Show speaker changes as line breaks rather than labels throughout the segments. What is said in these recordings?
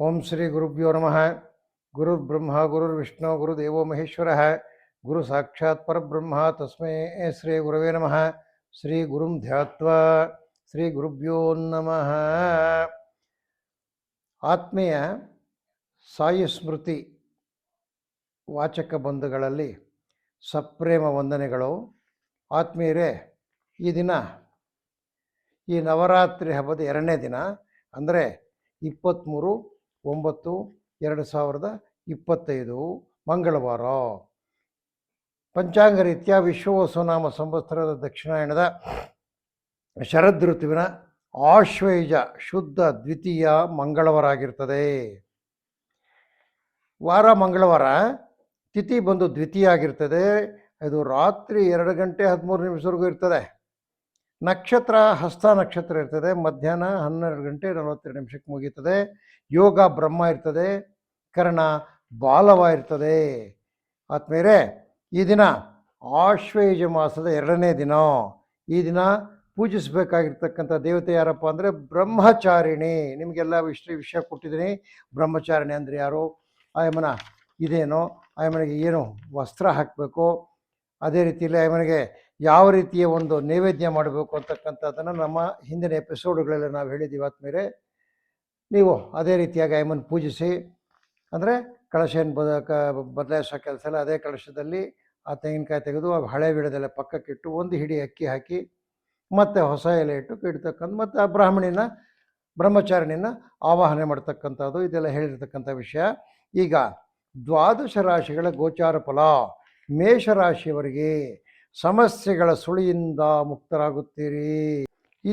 ಓಂ ಶ್ರೀ ಗುರುಭ್ಯೋ ನಮಃ. ಗುರು ಬ್ರಹ್ಮ ಗುರುರ್ವಿಷ್ಣು ಗುರುದೇವೋ ಮಹೇಶ್ವರ. ಗುರು ಸಾಕ್ಷಾತ್ ಪರಬ್ರಹ್ಮ, ತಸ್ಮೇ ಶ್ರೀ ಗುರವೇ ನಮಃ. ಶ್ರೀ ಗುರುಂ ಧ್ಯಾತ್ವಾ. ಶ್ರೀ ಗುರುಭ್ಯೋ ನಮಃ. ಆತ್ಮೀಯ ಸಾಯಿ ಸ್ಮೃತಿ ವಾಚಕ ಬಂಧುಗಳಲ್ಲಿ ಸಪ್ರೇಮ ವಂದನೆಗಳು. ಆತ್ಮೀಯರೇ, ಈ ದಿನ, ಈ ನವರಾತ್ರಿ ಹಬ್ಬದ ಎರಡನೇ ದಿನ, ಅಂದರೆ ಇಪ್ಪತ್ತ್ಮೂರು ಒಂಬತ್ತು, ಎರಡು ಸಾವಿರದ ಇಪ್ಪತ್ತೈದು, ಮಂಗಳವಾರ. ಪಂಚಾಂಗ ರೀತ್ಯ ವಿಶ್ವವಸುನಾಮ ಸಂವತ್ಸರದ ದಕ್ಷಿಣಾಯಣದ ಶರದ್ ಋತುವಿನ ಆಶ್ವಯುಜ ಶುದ್ಧ ದ್ವಿತೀಯ ಮಂಗಳವಾರ ಆಗಿರ್ತದೆ. ವಾರ ಮಂಗಳವಾರ, ತಿಥಿ ಬಂದು ದ್ವಿತೀಯ ಆಗಿರ್ತದೆ. ಇದು ರಾತ್ರಿ ಎರಡು ಗಂಟೆ ಹದಿಮೂರು ನಿಮಿಷವರೆಗೂ ಇರ್ತದೆ. ನಕ್ಷತ್ರ, ಹಸ್ತ ನಕ್ಷತ್ರ ಇರ್ತದೆ. ಮಧ್ಯಾಹ್ನ ಹನ್ನೆರಡು ಗಂಟೆ ನಲವತ್ತೆರಡು ನಿಮಿಷಕ್ಕೆ ಮುಗೀತದೆ ಯೋಗ ಬ್ರಹ್ಮ ಇರ್ತದೆ. ಕರ್ಣ ಬಾಲವ ಇರ್ತದೆ. ಆತ್ಮೇರೆ ಈ ದಿನ ಆಶ್ವಯುಜ ಮಾಸದ ಎರಡನೇ ದಿನ. ಈ ದಿನ ಪೂಜಿಸಬೇಕಾಗಿರ್ತಕ್ಕಂಥ ದೇವತೆ ಯಾರಪ್ಪ ಅಂದರೆ ಬ್ರಹ್ಮಚಾರಿಣಿ. ನಿಮಗೆಲ್ಲ ವಿಷಯ ವಿಷಯ ಕೊಟ್ಟಿದ್ದೀನಿ. ಬ್ರಹ್ಮಚಾರಿಣಿ ಅಂದರೆ ಯಾರು? ಆಯಮನ ಇದೇನೋ? ಆಯಮನಿಗೆ ಏನು ವಸ್ತ್ರ ಹಾಕಬೇಕು? ಅದೇ ರೀತಿಯಲ್ಲಿ ಆಯಮ್ಮನಿಗೆ ಯಾವ ರೀತಿಯ ಒಂದು ನೈವೇದ್ಯ ಮಾಡಬೇಕು ಅಂತಕ್ಕಂಥದ್ದನ್ನು ನಮ್ಮ ಹಿಂದಿನ ಎಪಿಸೋಡ್ಗಳಲ್ಲಿ ನಾವು ಹೇಳಿದ್ದೀವಿ ಆದ್ಮೇಲೆ ನೀವು ಅದೇ ರೀತಿಯಾಗಿ ಐಮನ್ ಪೂಜಿಸಿ, ಅಂದರೆ ಕಳಶ ಏನು ಬದ ಕ ಬದಲಾಯಿಸೋ ಕೆಲಸ ಎಲ್ಲ ಅದೇ ಕಳಶದಲ್ಲಿ ಆ ತೆಂಗಿನಕಾಯಿ ತೆಗೆದು ಆ ಹಳೆ ಬಿಡದೆಲ್ಲ ಪಕ್ಕಕ್ಕಿಟ್ಟು ಒಂದು ಹಿಡಿ ಅಕ್ಕಿ ಹಾಕಿ, ಮತ್ತು ಹೊಸ ಎಲೆ ಇಟ್ಟು ಇಡ್ತಕ್ಕಂಥ ಮತ್ತು ಆ ಬ್ರಾಹ್ಮಣಿನ ಬ್ರಹ್ಮಚಾರಿಣಿನ ಆವಾಹನೆ ಮಾಡ್ತಕ್ಕಂಥದ್ದು, ಇದೆಲ್ಲ ಹೇಳಿರ್ತಕ್ಕಂಥ ವಿಷಯ. ಈಗ ದ್ವಾದಶ ರಾಶಿಗಳ ಗೋಚಾರ ಫಲ ಮೇಷರಾಶಿಯವರಿಗೆ ಸಮಸ್ಯೆಗಳ ಸುಳಿಯಿಂದ ಮುಕ್ತರಾಗುತ್ತೀರಿ. ಈ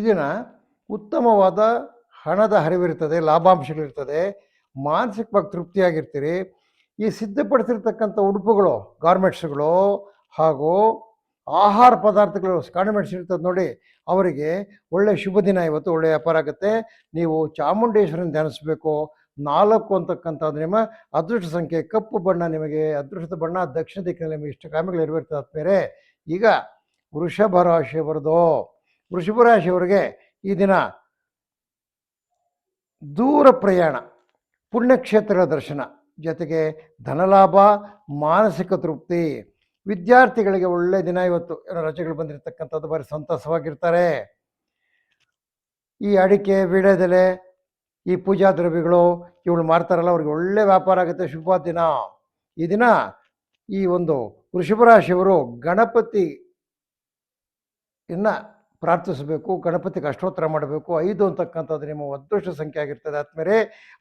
ಉತ್ತಮವಾದ ಹಣದ ಹರಿವಿರ್ತದೆ ಲಾಭಾಂಶಗಳಿರ್ತದೆ ಮಾನಸಿಕವಾಗಿ ತೃಪ್ತಿಯಾಗಿರ್ತೀರಿ. ಈ ಸಿದ್ಧಪಡಿಸಿರ್ತಕ್ಕಂಥ ಉಡುಪುಗಳು, ಗಾರ್ಮೆಂಟ್ಸ್ಗಳು ಹಾಗೂ ಆಹಾರ ಪದಾರ್ಥಗಳು ಗಾರ್ಮೆಂಟ್ಸ್ ಇರ್ತದೆ ನೋಡಿ, ಅವರಿಗೆ ಒಳ್ಳೆ ಶುಭ ದಿನ ಇವತ್ತು, ಒಳ್ಳೆ ವ್ಯಾಪಾರ ಆಗುತ್ತೆ. ನೀವು ಚಾಮುಂಡೇಶ್ವರನ ಧ್ಯಾನಿಸಬೇಕು. ನಾಲ್ಕು ಅಂತಕ್ಕಂಥದ್ದು ನಿಮ್ಮ ಅದೃಷ್ಟ ಸಂಖ್ಯೆ, ಕಪ್ಪು ಬಣ್ಣ ನಿಮಗೆ ಅದೃಷ್ಟದ ಬಣ್ಣ, ದಕ್ಷಿಣ ದಿಕ್ಕಿನಲ್ಲಿ ನಿಮಗೆ ಇಷ್ಟು ಕಾಮಿಗಳು ಇರಬೇಕು ಆದ್ಮೇಲೆ ಈಗ ವೃಷಭ ರಾಶಿಯವರದು ವೃಷಭ ರಾಶಿಯವರಿಗೆ ಈ ದಿನ ದೂರ ಪ್ರಯಾಣ ಪುಣ್ಯಕ್ಷೇತ್ರಗಳ ದರ್ಶನ, ಜೊತೆಗೆ ಧನಲಾಭ, ಮಾನಸಿಕ ತೃಪ್ತಿ. ವಿದ್ಯಾರ್ಥಿಗಳಿಗೆ ಒಳ್ಳೆ ದಿನ ಇವತ್ತು. ರಜೆಗಳು ಬಂದಿರತಕ್ಕಂಥದ್ದು ಬಾರಿ ಸಂತಸವಾಗಿರ್ತಾರೆ. ಈ ಅಡಿಕೆ, ವೀಳ್ಯದೆಲೆ ಈ ಪೂಜಾ ದ್ರವ್ಯಗಳು ಇವಳು ಮಾರ್ತಾರಲ್ಲ, ಅವ್ರಿಗೆ ಒಳ್ಳೆ ವ್ಯಾಪಾರ ಆಗುತ್ತೆ ಶುಭ ದಿನ. ಈ ದಿನ ಈ ಒಂದು ವೃಷಭ ರಾಶಿಯವರು ಗಣಪತಿ ಇನ್ನ ಪ್ರಾರ್ಥಿಸಬೇಕು, ಗಣಪತಿಗೆ ಅಷ್ಟೋತ್ತರ ಮಾಡಬೇಕು, ಐದು ಅಂತಕ್ಕಂಥದ್ದು ನಿಮ್ಮ ಅದೃಷ್ಟ ಸಂಖ್ಯೆ ಆಗಿರ್ತದೆ. ಆದ್ಮೇಲೆ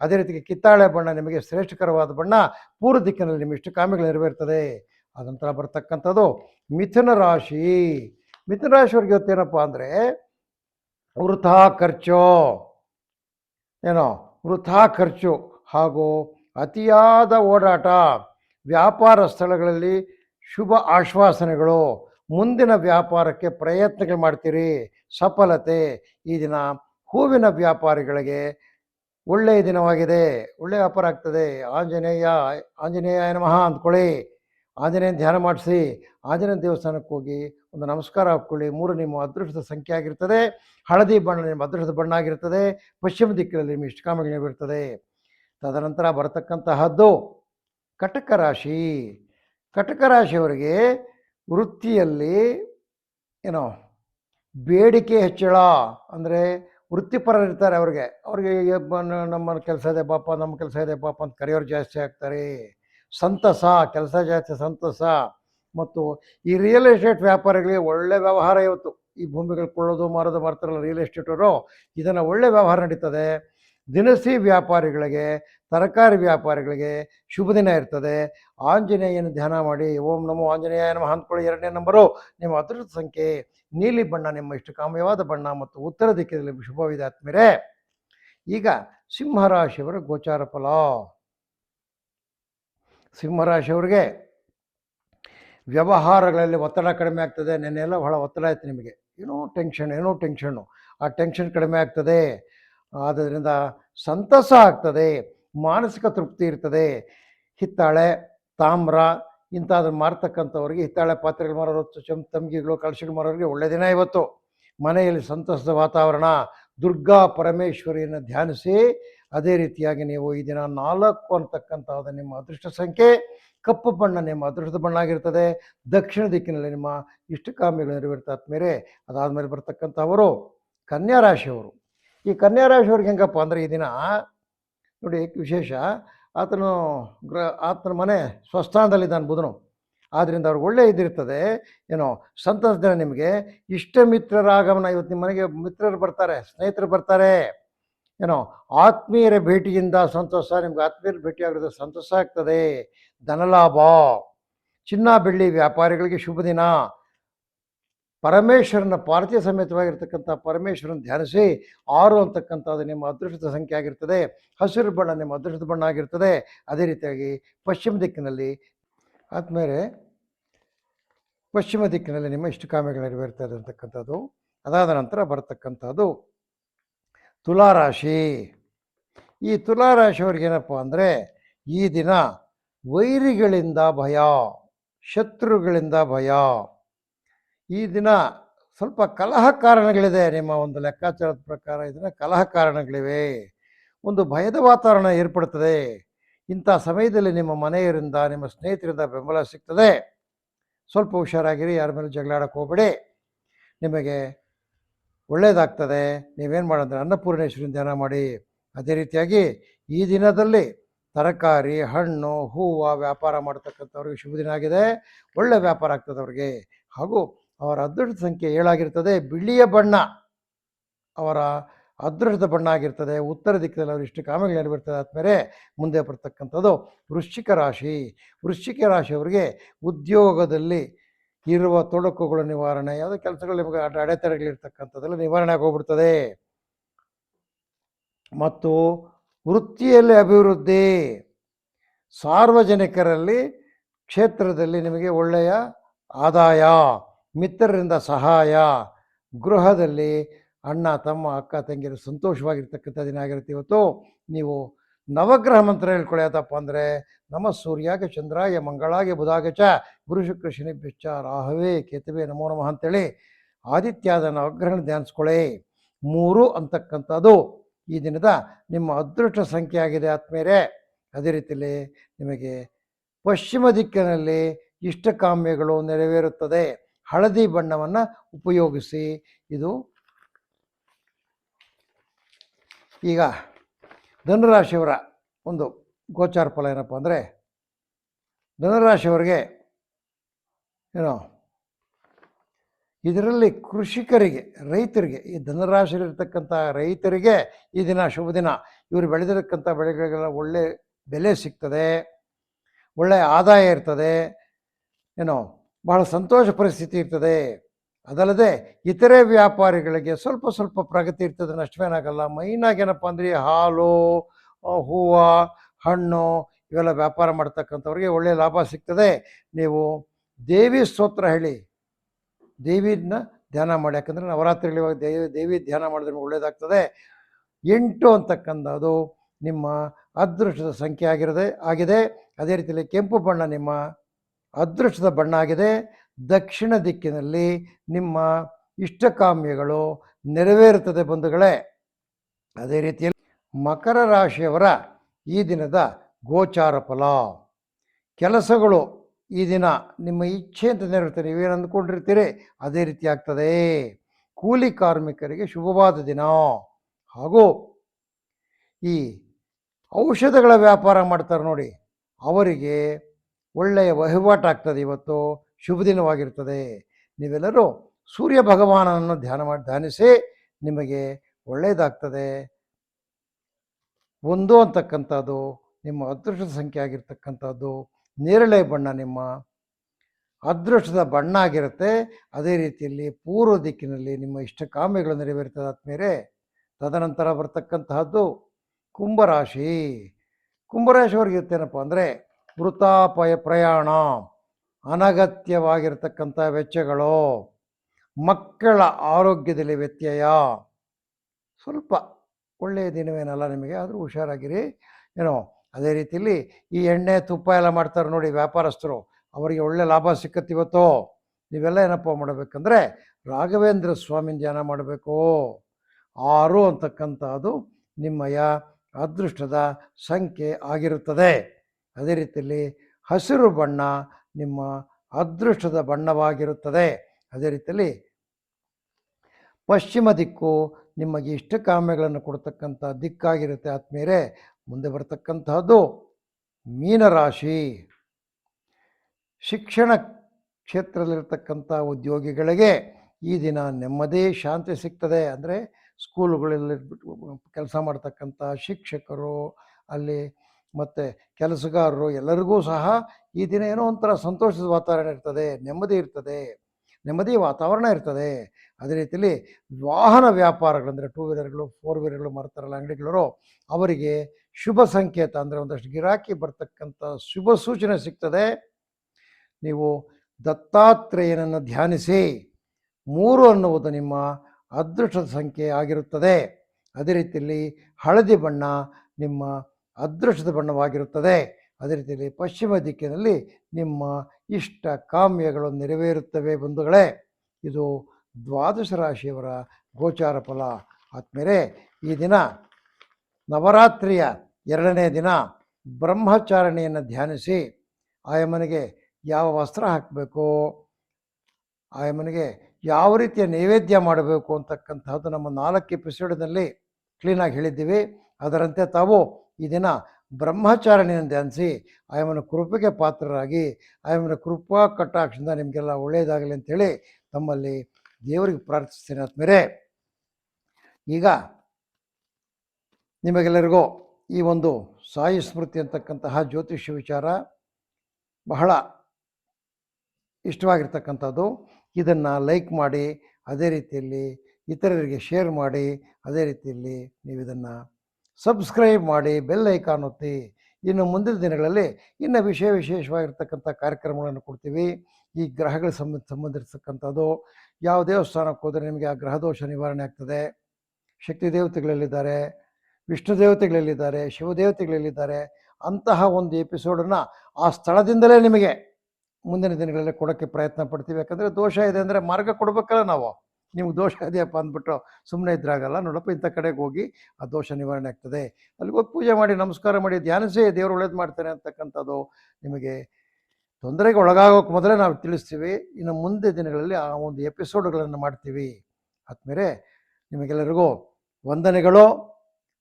ಅದೇ ರೀತಿಗೆ ಕಿತ್ತಾಳೆ ಬಣ್ಣ ನಿಮಗೆ ಶ್ರೇಷ್ಠಕರವಾದ ಬಣ್ಣ ಪೂರ್ವ ದಿಕ್ಕಿನಲ್ಲಿ ನಿಮ್ಮ ಇಷ್ಟು ಕಾಮಿಗಳು ನೆರವೇರ್ತದೆ. ಅದಂತರ ಬರ್ತಕ್ಕಂಥದ್ದು ಮಿಥುನ ರಾಶಿ. ಮಿಥುನ ರಾಶಿಯವ್ರಿಗೆ ಇವತ್ತೇನಪ್ಪ ಅಂದರೆ ವೃಥಾ ಖರ್ಚು. ಏನೋ ವೃಥಾ ಖರ್ಚು ಹಾಗೂ ಅತಿಯಾದ ಓಡಾಟ. ವ್ಯಾಪಾರ ಸ್ಥಳಗಳಲ್ಲಿ ಶುಭ ಆಶ್ವಾಸನೆಗಳು. ಮುಂದಿನ ವ್ಯಾಪಾರಕ್ಕೆ ಪ್ರಯತ್ನಗಳು ಮಾಡ್ತೀರಿ. ಸಫಲತೆ. ಈ ದಿನ ಹೂವಿನ ವ್ಯಾಪಾರಿಗಳಿಗೆ ಒಳ್ಳೆಯ ದಿನವಾಗಿದೆ. ಒಳ್ಳೆಯ ವ್ಯಾಪಾರ ಆಗ್ತದೆ. ಆಂಜನೇಯ ಆಂಜನೇಯ ನಮಃ ಅಂದ್ಕೊಳ್ಳಿ. ಆಂಜನೇಯ ಧ್ಯಾನ ಮಾಡಿಸಿ. ಆಂಜನೇಯ ದೇವಸ್ಥಾನಕ್ಕೆ ಹೋಗಿ ಒಂದು ನಮಸ್ಕಾರ ಹಾಕ್ಕೊಳ್ಳಿ. ಮೂರು ನಿಮ್ಮ ಅದೃಷ್ಟದ ಸಂಖ್ಯೆ ಆಗಿರ್ತದೆ. ಹಳದಿ ಬಣ್ಣ ನಿಮ್ಮ ಅದೃಷ್ಟದ ಬಣ್ಣ ಆಗಿರ್ತದೆ. ಪಶ್ಚಿಮ ದಿಕ್ಕಿನಲ್ಲಿ ನಿಮ್ಮ ಇಷ್ಟಕಾಮಗಳಿರ್ತದೆ ತದನಂತರ ಬರತಕ್ಕಂತಹದ್ದು ಕಟಕ ರಾಶಿ. ಕಟಕ ರಾಶಿಯವರಿಗೆ ವೃತ್ತಿಯಲ್ಲಿ ಏನೋ ಬೇಡಿಕೆ ಹೆಚ್ಚಳ ಅಂದರೆ ವೃತ್ತಿಪರರಿರ್ತಾರೆ ಅವ್ರಿಗೆ. ಅವ್ರಿಗೆ ನಮ್ಮ ಕೆಲಸ ಇದೆ ಪಾಪ, ನಮ್ಮ ಕೆಲಸ ಇದೆ ಪಾಪ ಅಂತ ಕರೆಯೋರು ಜಾಸ್ತಿ ಆಗ್ತಾರೆ. ಸಂತಸ, ಕೆಲಸ ಜಾಸ್ತಿ, ಸಂತಸ. ಮತ್ತು ಈ ರಿಯಲ್ ಎಸ್ಟೇಟ್ ವ್ಯಾಪಾರಿಗಳಿಗೆ ಒಳ್ಳೆ ವ್ಯವಹಾರ ಇವತ್ತು. ಈ ಭೂಮಿಗಳು ಕೊಳ್ಳೋದು, ಮಾರೋದು ಮಾಡ್ತಾರಲ್ಲ ರಿಯಲ್ ಎಸ್ಟೇಟ್ ಅವರು. ಇದನ್ನು ಒಳ್ಳೆ ವ್ಯವಹಾರ ನಡೀತದೆ. ದಿನಸಿ ವ್ಯಾಪಾರಿಗಳಿಗೆ, ತರಕಾರಿ ವ್ಯಾಪಾರಿಗಳಿಗೆ ಶುಭ ದಿನ ಇರ್ತದೆ. ಆಂಜನೇಯನ ಧ್ಯಾನ ಮಾಡಿ. ಓಂ ನಮೋ ಆಂಜನೇಯ ನಮಃ ಅಂದ್ಕೊಳ್ಳಿ. ಎರಡನೇ ನಂಬರು, ನಿಮ್ಮ ಅದೃಷ್ಟ ಸಂಖ್ಯೆ. ನೀಲಿ ಬಣ್ಣ ನಿಮ್ಮ ಇಷ್ಟು ಕಾಮ್ಯವಾದ ಬಣ್ಣ ಮತ್ತು ಉತ್ತರ ದಿಕ್ಕಿನಲ್ಲಿ ಶುಭವಿದೆ ಆದ್ಮೇಲೆ ಈಗ ಸಿಂಹರಾಶಿಯವರ ಗೋಚಾರ ಫಲ. ಸಿಂಹರಾಶಿಯವರಿಗೆ ವ್ಯವಹಾರಗಳಲ್ಲಿ ಒತ್ತಡ ಕಡಿಮೆ ಆಗ್ತದೆ ನೆನ್ನೆಲ್ಲ ಬಹಳ ಒತ್ತಡ ಆಯ್ತು ನಿಮಗೆ. ಏನೋ ಟೆನ್ಷನ್ ಏನೋ ಟೆನ್ಷನ್ನು ಆ ಟೆನ್ಷನ್ ಕಡಿಮೆ ಆಗ್ತದೆ ಆದ್ದರಿಂದ ಸಂತಸ ಆಗ್ತದೆ, ಮಾನಸಿಕ ತೃಪ್ತಿ ಇರ್ತದೆ. ಹಿತ್ತಾಳೆ, ತಾಮ್ರ ಇಂಥದ್ದು ಮಾರ್ತಕ್ಕಂಥವ್ರಿಗೆ ಹಿತ್ತಾಳೆ ಪಾತ್ರೆಗಳು ಮಾರೋರು, ಚಮ್ ತಂಗಿಗಳು, ಕಳಶಗಳು ಮಾರೋರಿಗೆ ಒಳ್ಳೆ ದಿನ ಇವತ್ತು. ಮನೆಯಲ್ಲಿ ಸಂತಸದ ವಾತಾವರಣ, ದುರ್ಗಾ ಪರಮೇಶ್ವರಿಯನ್ನು ಧ್ಯಾನಿಸಿ, ಅದೇ ರೀತಿಯಾಗಿ ನೀವು ಈ ದಿನ ನಾಲ್ಕು ಅಂತಕ್ಕಂಥದ್ದು ನಿಮ್ಮ ಅದೃಷ್ಟ ಸಂಖ್ಯೆ ಕಪ್ಪು ಬಣ್ಣ ನಿಮ್ಮ ಅದೃಷ್ಟದ ಬಣ್ಣ ಆಗಿರ್ತದೆ. ದಕ್ಷಿಣ ದಿಕ್ಕಿನಲ್ಲಿ ನಿಮ್ಮ ಇಷ್ಟಕಾಮ್ಯಗಳು ನೆರವೇರ್ತಾ ಮೇಲೆ ಅದಾದಮೇಲೆ ಬರ್ತಕ್ಕಂಥವರು ಕನ್ಯಾ ರಾಶಿಯವರು ಈ ಕನ್ಯಾ ರಾಶಿಯವ್ರಿಗೆ ಹೆಂಗಪ್ಪ ಅಂದರೆ ಈ ದಿನ ನೋಡಿ ವಿಶೇಷ, ಆತನು ಗ್ರ, ಆತನ ಮನೆ ಸ್ವಸ್ಥಾನದಲ್ಲಿದ್ದಾನೆ ಬುಧನು. ಆದ್ದರಿಂದ ಅವ್ರಿಗೆ ಒಳ್ಳೆ ಇದಿರ್ತದೆ ಏನೋ ಸಂತಸದ ನಿಮಗೆ. ಇಷ್ಟ ಮಿತ್ರರ ಆಗಮನ ಇವತ್ತು ನಿಮ್ಮ ಮನೆಗೆ ಮಿತ್ರರು ಬರ್ತಾರೆ, ಸ್ನೇಹಿತರು ಬರ್ತಾರೆ. ಏನೋ ಆತ್ಮೀಯರ ಭೇಟಿಯಿಂದ ಸಂತೋಷ, ನಿಮ್ಗೆ ಆತ್ಮೀಯರ ಭೇಟಿ ಆಗಿರೋದು ಸಂತೋಷ ಆಗ್ತದೆ. ಧನಲಾಭ. ಚಿನ್ನ ಬೆಳ್ಳಿ ವ್ಯಾಪಾರಿಗಳಿಗೆ ಶುಭ ದಿನ. ಪರಮೇಶ್ವರನ ಪಾರ್ಥಿವ ಸಮೇತವಾಗಿರ್ತಕ್ಕಂಥ ಪರಮೇಶ್ವರನ ಧ್ಯಾನಿಸಿ ಆರು ಅಂತಕ್ಕಂಥದ್ದು ನಿಮ್ಮ ಅದೃಷ್ಟದ ಸಂಖ್ಯೆ ಆಗಿರ್ತದೆ. ಹಸಿರು ಬಣ್ಣ ನಿಮ್ಮ ಅದೃಷ್ಟದ ಬಣ್ಣ ಆಗಿರ್ತದೆ. ಅದೇ ರೀತಿಯಾಗಿ ಪಶ್ಚಿಮ ದಿಕ್ಕಿನಲ್ಲಿ ಆದಮೇಲೆ ಪಶ್ಚಿಮ ದಿಕ್ಕಿನಲ್ಲಿ ನಿಮ್ಮ ಇಷ್ಟು ಕಾಮೆಗಳು ನೆರವೇರ್ತದೆ ಅಂತಕ್ಕಂಥದ್ದು ಅದಾದ ನಂತರ ಬರತಕ್ಕಂಥದ್ದು ತುಲಾರಾಶಿ. ಈ ತುಲಾರಾಶಿಯವ್ರಿಗೆ ಏನಪ್ಪ ಅಂದರೆ ಈ ದಿನ ವೈರಿಗಳಿಂದ ಭಯ, ಶತ್ರುಗಳಿಂದ ಭಯ. ಈ ದಿನ ಸ್ವಲ್ಪ ಕಲಹ ಕಾರಣಗಳಿದೆ. ನಿಮ್ಮ ಒಂದು ಲೆಕ್ಕಾಚಾರದ ಪ್ರಕಾರ ಇದನ್ನ ಕಲಹ ಕಾರಣಗಳಿವೆ. ಒಂದು ಭಯದ ವಾತಾವರಣ ಏರ್ಪಡ್ತದೆ. ಇಂಥ ಸಮಯದಲ್ಲಿ ನಿಮ್ಮ ಮನೆಯರಿಂದ ನಿಮ್ಮ ಸ್ನೇಹಿತರಿಂದ ಬೆಂಬಲ ಸಿಗ್ತದೆ. ಸ್ವಲ್ಪ ಹುಷಾರಾಗಿರಿ, ಯಾರ ಮೇಲೆ ಜಗಳಾಡಕ್ಕೆ ಹೋಗಬೇಡಿ. ನಿಮಗೆ ಒಳ್ಳೆಯದಾಗ್ತದೆ ನೀವೇನು ಮಾಡಂದ್ರೆ? ಅನ್ನಪೂರ್ಣೇಶ್ವರಿನ ಧ್ಯಾನ ಮಾಡಿ. ಅದೇ ರೀತಿಯಾಗಿ ಈ ದಿನದಲ್ಲಿ ತರಕಾರಿ, ಹಣ್ಣು, ಹೂವು ವ್ಯಾಪಾರ ಮಾಡ್ತಕ್ಕಂಥವ್ರಿಗೆ ಶುಭ ದಿನ ಆಗಿದೆ. ಒಳ್ಳೆ ವ್ಯಾಪಾರ ಆಗ್ತದೆ ಅವ್ರಿಗೆ. ಹಾಗೂ ಅವರ ಅದೃಷ್ಟ ಸಂಖ್ಯೆ ಏಳಾಗಿರ್ತದೆ ಬಿಳಿಯ ಬಣ್ಣ ಅವರ ಅದೃಷ್ಟದ ಬಣ್ಣ ಆಗಿರ್ತದೆ. ಉತ್ತರ ದಿಕ್ಕಿನಲ್ಲಿ ಅವರು ಇಷ್ಟು ಕಾಮಗಳು ನೆರವೇರ್ತದೆ ಆದ್ಮೇಲೆ ಮುಂದೆ ಬರ್ತಕ್ಕಂಥದ್ದು ವೃಶ್ಚಿಕ ರಾಶಿ. ವೃಶ್ಚಿಕ ರಾಶಿಯವರಿಗೆ ಉದ್ಯೋಗದಲ್ಲಿ ಇರುವ ತೊಡಕುಗಳ ನಿವಾರಣೆ ಯಾವುದೇ ಕೆಲಸಗಳು ನಿಮಗೆ ಅಡೆತಡೆಗಳಿರ್ತಕ್ಕಂಥದ್ದೆಲ್ಲ ನಿವಾರಣೆ ಆಗೋಗ್ಬಿಡ್ತದೆ. ಮತ್ತು ವೃತ್ತಿಯಲ್ಲಿ ಅಭಿವೃದ್ಧಿ, ಸಾರ್ವಜನಿಕರಲ್ಲಿ ಕ್ಷೇತ್ರದಲ್ಲಿ ನಿಮಗೆ ಒಳ್ಳೆಯ ಆದಾಯ, ಮಿತ್ರರಿಂದ ಸಹಾಯ, ಗೃಹದಲ್ಲಿ ಅಣ್ಣ, ತಮ್ಮ, ಅಕ್ಕ ತಂಗಿರು ಸಂತೋಷವಾಗಿರ್ತಕ್ಕಂಥ ದಿನ ಆಗಿರುತ್ತೆ. ಇವತ್ತು ನೀವು ನವಗ್ರಹ ಮಂತ್ರ ಹೇಳ್ಕೊಳ್ಳಿ ಅಂದ್ರೆ ಅಂದರೆ, ನಮ ಸೂರ್ಯಾಗ ಚಂದ್ರಾಯ ಮಂಗಳಾಗೆ ಬುಧಾಗ ಚ ಗುರು ಶುಕ್ರ ಬೆಚ್ಚ ರಾಹವೇ ಕೇತುವೆ ನಮೋ ನಮಃ ಅಂತೇಳಿ ಆದಿತ್ಯದ ನವಗ್ರಹಣ ಧ್ಯಾನಿಸ್ಕೊಳ್ಳಿ. ಮೂರು ಅಂತಕ್ಕಂಥದ್ದು ಈ ದಿನದ ನಿಮ್ಮ ಅದೃಷ್ಟ ಸಂಖ್ಯೆ ಆಗಿದೆ ಆತ್ಮೇರೆ ಅದೇ ರೀತಿಯಲ್ಲಿ ನಿಮಗೆ ಪಶ್ಚಿಮ ದಿಕ್ಕಿನಲ್ಲಿ ಇಷ್ಟಕಾಮ್ಯಗಳು ನೆರವೇರುತ್ತದೆ. ಹಳದಿ ಬಣ್ಣವನ್ನು ಉಪಯೋಗಿಸಿ. ಇದು ಈಗ ಧನುರಾಶಿಯವರ ಒಂದು ಗೋಚಾರ ಫಲ ಏನಪ್ಪ ಅಂದರೆ ಧನುರಾಶಿಯವರಿಗೆ ಏನೋ ಇದರಲ್ಲಿ ಕೃಷಿಕರಿಗೆ, ರೈತರಿಗೆ, ಈ ಧನುರಾಶಿಯಲ್ಲಿರ್ತಕ್ಕಂಥ ರೈತರಿಗೆ ಈ ದಿನ ಶುಭ ದಿನ. ಇವರು ಬೆಳೆದಿರತಕ್ಕಂಥ ಬೆಳೆಗಳಿಗೆಲ್ಲ ಒಳ್ಳೆ ಬೆಲೆ ಸಿಗ್ತದೆ ಒಳ್ಳೆಯ ಆದಾಯ ಇರ್ತದೆ ಏನೋ ಬಹಳ ಸಂತೋಷ ಪರಿಸ್ಥಿತಿ ಇರ್ತದೆ. ಅದಲ್ಲದೆ ಇತರೆ ವ್ಯಾಪಾರಿಗಳಿಗೆ ಸ್ವಲ್ಪ ಸ್ವಲ್ಪ ಪ್ರಗತಿ ಇರ್ತದೆ ನಷ್ಟವೇನಾಗಲ್ಲ ಮೈನಾಗಿ ಏನಪ್ಪ ಅಂದರೆ ಹಾಲು ಹೂವು, ಹಣ್ಣು ಇವೆಲ್ಲ ವ್ಯಾಪಾರ ಮಾಡ್ತಕ್ಕಂಥವ್ರಿಗೆ ಒಳ್ಳೆಯ ಲಾಭ ಸಿಗ್ತದೆ. ನೀವು ದೇವಿ ಸ್ತೋತ್ರ ಹೇಳಿ. ದೇವಿನ ಧ್ಯಾನ ಮಾಡಿ. ಯಾಕಂದರೆ ನವರಾತ್ರಿಗಳು ಇವಾಗ ದೇವಿ ದೇವಿ ಧ್ಯಾನ ಮಾಡಿದ್ರೆ ನಿಮ್ಗೆ ಒಳ್ಳೆಯದಾಗ್ತದೆ ಎಂಟು ಅಂತಕ್ಕಂಥದ್ದು ನಿಮ್ಮ ಅದೃಷ್ಟದ ಸಂಖ್ಯೆ ಆಗಿರದೆ, ಆಗಿದೆ. ಅದೇ ರೀತಿಯಲ್ಲಿ ಕೆಂಪು ಬಣ್ಣ ನಿಮ್ಮ ಅದೃಷ್ಟದ ಬಣ್ಣ ಆಗಿದೆ. ದಕ್ಷಿಣ ದಿಕ್ಕಿನಲ್ಲಿ ನಿಮ್ಮ ಇಷ್ಟಕಾಮ್ಯಗಳು ನೆರವೇರುತ್ತದೆ ಬಂಧುಗಳೇ. ಅದೇ ರೀತಿಯಲ್ಲಿ ಮಕರ ರಾಶಿಯವರ ಈ ದಿನದ ಗೋಚಾರ ಫಲ. ಕೆಲಸಗಳು ಈ ದಿನ ನಿಮ್ಮ ಇಚ್ಛೆ ಅಂತ ನೆರವೇರ್ತದೆ ನೀವೇನು ಅಂದ್ಕೊಂಡಿರ್ತೀರಿ? ಅದೇ ರೀತಿ ಆಗ್ತದೆ. ಕೂಲಿ ಕಾರ್ಮಿಕರಿಗೆ ಶುಭವಾದ ದಿನ. ಹಾಗೂ ಈ ಔಷಧಗಳ ವ್ಯಾಪಾರ ಮಾಡ್ತಾರೆ ನೋಡಿ. ಅವರಿಗೆ ಒಳ್ಳೆಯ ವಹಿವಾಟಾಗ್ತದೆ ಇವತ್ತು. ಶುಭ ದಿನವಾಗಿರ್ತದೆ ನೀವೆಲ್ಲರೂ ಸೂರ್ಯ ಭಗವಾನನನ್ನು ಧ್ಯಾನ ಮಾಡಿ ಧ್ಯಾನಿಸಿ ನಿಮಗೆ ಒಳ್ಳೆಯದಾಗ್ತದೆ. ಒಂದು ಅಂತಕ್ಕಂಥದ್ದು, ನಿಮ್ಮ ಅದೃಷ್ಟದ ಸಂಖ್ಯೆ ಆಗಿರ್ತಕ್ಕಂಥದ್ದು, ನೇರಳೆ ಬಣ್ಣ ನಿಮ್ಮ ಅದೃಷ್ಟದ ಬಣ್ಣ ಆಗಿರುತ್ತೆ. ಅದೇ ರೀತಿಯಲ್ಲಿ ಪೂರ್ವ ದಿಕ್ಕಿನಲ್ಲಿ ನಿಮ್ಮ ಇಷ್ಟ ಕಾಮ್ಯಗಳು ನೆರವೇರ್ತದೆ. ಆದ್ಮೇಲೆ ತದನಂತರ ಬರ್ತಕ್ಕಂತಹದ್ದು ಕುಂಭರಾಶಿ. ಕುಂಭರಾಶಿಯವ್ರಿಗೆ ಇರ್ತೇನಪ್ಪ ಅಂದರೆ ವೃತಾಪಯ ಪ್ರಯಾಣ. ಅನಗತ್ಯವಾಗಿರ್ತಕ್ಕಂಥ ವೆಚ್ಚಗಳು, ಮಕ್ಕಳ ಆರೋಗ್ಯದಲ್ಲಿ ವ್ಯತ್ಯಯ? ಸ್ವಲ್ಪ ಒಳ್ಳೆಯ ದಿನವೇನಲ್ಲ ನಿಮಗೆ? ಆದರೂ ಹುಷಾರಾಗಿರಿ. ಏನೋ, ಅದೇ ರೀತಿಯಲ್ಲಿ ಈ ಎಣ್ಣೆ, ತುಪ್ಪ ಎಲ್ಲ ಮಾಡ್ತಾರೆ ನೋಡಿ ವ್ಯಾಪಾರಸ್ಥರು. ಅವರಿಗೆ ಒಳ್ಳೆ ಲಾಭ ಸಿಕ್ಕತ್ತಿವತ್ತೋ ನೀವೆಲ್ಲ ಏನಪ್ಪ ಮಾಡಬೇಕಂದ್ರೆ, ರಾಘವೇಂದ್ರ ಸ್ವಾಮಿನ ಧ್ಯಾನ ಮಾಡಬೇಕು. ಆರು ಅಂತಕ್ಕಂಥದ್ದು ನಿಮ್ಮಯ ಅದೃಷ್ಟದ ಸಂಖ್ಯೆ ಆಗಿರುತ್ತದೆ. ಅದೇ ರೀತಿಯಲ್ಲಿ ಹಸಿರು ಬಣ್ಣ ನಿಮ್ಮ ಅದೃಷ್ಟದ ಬಣ್ಣವಾಗಿರುತ್ತದೆ. ಅದೇ ರೀತಿಯಲ್ಲಿ ಪಶ್ಚಿಮ ದಿಕ್ಕು ನಿಮಗೆ ಇಷ್ಟ ಕಾಮ್ಯಗಳನ್ನು ಕೊಡ್ತಕ್ಕಂಥ ದಿಕ್ಕಾಗಿರುತ್ತೆ. ಆತ್ಮೀಯರೇ, ಮುಂದೆ ಬರ್ತಕ್ಕಂತಹದ್ದು ಮೀನರಾಶಿ. ಶಿಕ್ಷಣ ಕ್ಷೇತ್ರದಲ್ಲಿರ್ತಕ್ಕಂಥ ಉದ್ಯೋಗಿಗಳಿಗೆ ಈ ದಿನ ನೆಮ್ಮದಿ, ಶಾಂತಿ ಸಿಗ್ತದೆ. ಅಂದರೆ ಸ್ಕೂಲುಗಳಲ್ಲಿ ಕೆಲಸ ಮಾಡ್ತಕ್ಕಂಥ ಶಿಕ್ಷಕರು, ಅಲ್ಲಿ ಮತ್ತು ಕೆಲಸಗಾರರು ಎಲ್ಲರಿಗೂ ಸಹ ಈ ದಿನ ಏನೋ ಒಂಥರ ಸಂತೋಷದ ವಾತಾವರಣ ಇರ್ತದೆ, ನೆಮ್ಮದಿ ಇರ್ತದೆ, ನೆಮ್ಮದಿ ವಾತಾವರಣ ಇರ್ತದೆ. ಅದೇ ರೀತಿಯಲ್ಲಿ ವಾಹನ ವ್ಯಾಪಾರಗಳಂದರೆ ಟೂ ವೀಲರ್ಗಳು ಫೋರ್ ವೀಲರ್ಗಳು ಮಾರ್ತಾರಲ್ಲ ಅಂಗಡಿಗಳವರು, ಅವರಿಗೆ ಶುಭ ಸಂಕೇತ ಅಂದರೆ ಒಂದಷ್ಟು ಗಿರಾಕಿ ಬರ್ತಕ್ಕಂಥ ಶುಭ ಸೂಚನೆ ಸಿಗ್ತದೆ. ನೀವು ದತ್ತಾತ್ರೇಯನನ್ನು ಧ್ಯಾನಿಸಿ, ಮೂರು ಅನ್ನುವುದು ನಿಮ್ಮ ಅದೃಷ್ಟದ ಸಂಖ್ಯೆ ಆಗಿರುತ್ತದೆ. ಅದೇ ರೀತಿಯಲ್ಲಿ ಹಳದಿ ಬಣ್ಣ ನಿಮ್ಮ ಅದೃಷ್ಟದ ಬಣ್ಣವಾಗಿರುತ್ತದೆ. ಅದೇ ರೀತಿಯಲ್ಲಿ ಪಶ್ಚಿಮ ದಿಕ್ಕಿನಲ್ಲಿ ನಿಮ್ಮ ಇಷ್ಟ ಕಾಮ್ಯಗಳು ನೆರವೇರುತ್ತವೆ ಬಂಧುಗಳೇ. ಇದು ದ್ವಾದಶ ರಾಶಿಯವರ ಗೋಚಾರ ಫಲ. ಆದ್ಮೇಲೆ ಈ ದಿನ ನವರಾತ್ರಿಯ ಎರಡನೇ ದಿನ ಬ್ರಹ್ಮಚಾರಣೆಯನ್ನು ಧ್ಯಾನಿಸಿ ಆಯಮ್ಮನಿಗೆ ಯಾವ ವಸ್ತ್ರ ಹಾಕಬೇಕು, ಆಯಮ್ಮನಿಗೆ ಯಾವ ರೀತಿಯ ನೈವೇದ್ಯ ಮಾಡಬೇಕು ಅಂತಕ್ಕಂತಹದ್ದು ನಮ್ಮ ನಾಲ್ಕು ಎಪಿಸೋಡ್ನಲ್ಲಿ ಕ್ಲೀನಾಗಿ ಹೇಳಿದ್ದೀವಿ. ಅದರಂತೆ ತಾವು ಈ ದಿನ ಬ್ರಹ್ಮಚಾರಣೆಯನ್ನು ಧ್ಯಾನಿಸಿ ಆಯಮನ ಕೃಪೆಗೆ ಪಾತ್ರರಾಗಿ ಆಯಮನ ಕೃಪಾ ಕಟಾಕ್ಷದಿಂದ ನಿಮಗೆಲ್ಲ ಒಳ್ಳೆಯದಾಗಲಿ ಅಂತೇಳಿ ತಮ್ಮಲ್ಲಿ ದೇವರಿಗೆ ಪ್ರಾರ್ಥಿಸ್ತೇನೆ ಆದ್ಮೇಲೆ ಈಗ ನಿಮಗೆಲ್ಲರಿಗೂ ಈ ಒಂದು ಸಾಯಿ ಸ್ಮೃತಿ ಅಂತಕ್ಕಂತಹ ಜ್ಯೋತಿಷ್ಯ ವಿಚಾರ ಬಹಳ ಇಷ್ಟವಾಗಿರ್ತಕ್ಕಂಥದ್ದು. ಇದನ್ನು ಲೈಕ್ ಮಾಡಿ, ಅದೇ ರೀತಿಯಲ್ಲಿ ಇತರರಿಗೆ ಶೇರ್ ಮಾಡಿ, ಅದೇ ರೀತಿಯಲ್ಲಿ ನೀವು ಇದನ್ನು ಸಬ್ಸ್ಕ್ರೈಬ್ ಮಾಡಿ ಬೆಲ್ ಐಕಾನ್ ಒತ್ತಿ. ಇನ್ನು ಮುಂದಿನ ದಿನಗಳಲ್ಲಿ ಇನ್ನು ವಿಷಯ ವಿಶೇಷವಾಗಿರ್ತಕ್ಕಂಥ ಕಾರ್ಯಕ್ರಮಗಳನ್ನು ಕೊಡ್ತೀವಿ. ಈ ಗ್ರಹಗಳ ಸಂಬಂಧ ಸಂಬಂಧಿಸತಕ್ಕಂಥದ್ದು ಯಾವ ದೇವಸ್ಥಾನಕ್ಕೆ ಹೋದರೆ ನಿಮಗೆ ಆ ಗ್ರಹದೋಷ ನಿವಾರಣೆ ಆಗ್ತದೆ. ಶಕ್ತಿ ದೇವತೆಗಳಲ್ಲಿದ್ದಾರೆ, ವಿಷ್ಣು ದೇವತೆಗಳಲ್ಲಿದ್ದಾರೆ ಶಿವದೇವತೆಗಳಲ್ಲಿದ್ದಾರೆ ಅಂತಹ ಒಂದು ಎಪಿಸೋಡನ್ನು ಆ ಸ್ಥಳದಿಂದಲೇ ನಿಮಗೆ ಮುಂದಿನ ದಿನಗಳಲ್ಲಿ ಕೊಡೋಕ್ಕೆ ಪ್ರಯತ್ನ ಪಡ್ತೀವಿ. ಯಾಕಂದರೆ ದೋಷ ಇದೆ ಅಂದರೆ ಮಾರ್ಗ ಕೊಡಬೇಕಲ್ಲ ನಾವು. ನಿಮ್ಗೆ ದೋಷ ಇದೆಯಪ್ಪ ಅಂದ್ಬಿಟ್ಟು ಸುಮ್ಮನೆ ಇದ್ರಾಗಲ್ಲ. ನೋಡಪ್ಪ, ಇಂಥ ಕಡೆಗೆ ಹೋಗಿ ಆ ದೋಷ ನಿವಾರಣೆ ಆಗ್ತದೆ. ಅಲ್ಲಿಗೆ ಹೋಗಿ ಪೂಜೆ ಮಾಡಿ, ನಮಸ್ಕಾರ ಮಾಡಿ, ಧ್ಯಾನಿಸೇ ದೇವರು ಒಳ್ಳೇದು ಮಾಡ್ತಾರೆ ಅಂತಕ್ಕಂಥದ್ದು ನಿಮಗೆ ತೊಂದರೆಗೆ ಒಳಗಾಗೋಕೆ ಮೊದಲೇ ನಾವು ತಿಳಿಸ್ತೀವಿ. ಇನ್ನು ಮುಂದೆ ದಿನಗಳಲ್ಲಿ ಆ ಒಂದು ಎಪಿಸೋಡ್ಗಳನ್ನು ಮಾಡ್ತೀವಿ. ಆದ್ಮೇಲೆ ನಿಮಗೆಲ್ಲರಿಗೂ ವಂದನೆಗಳು.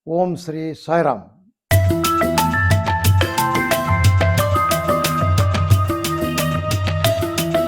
ಓಂ ಶ್ರೀ ಸಾಯಿರಾಮ್.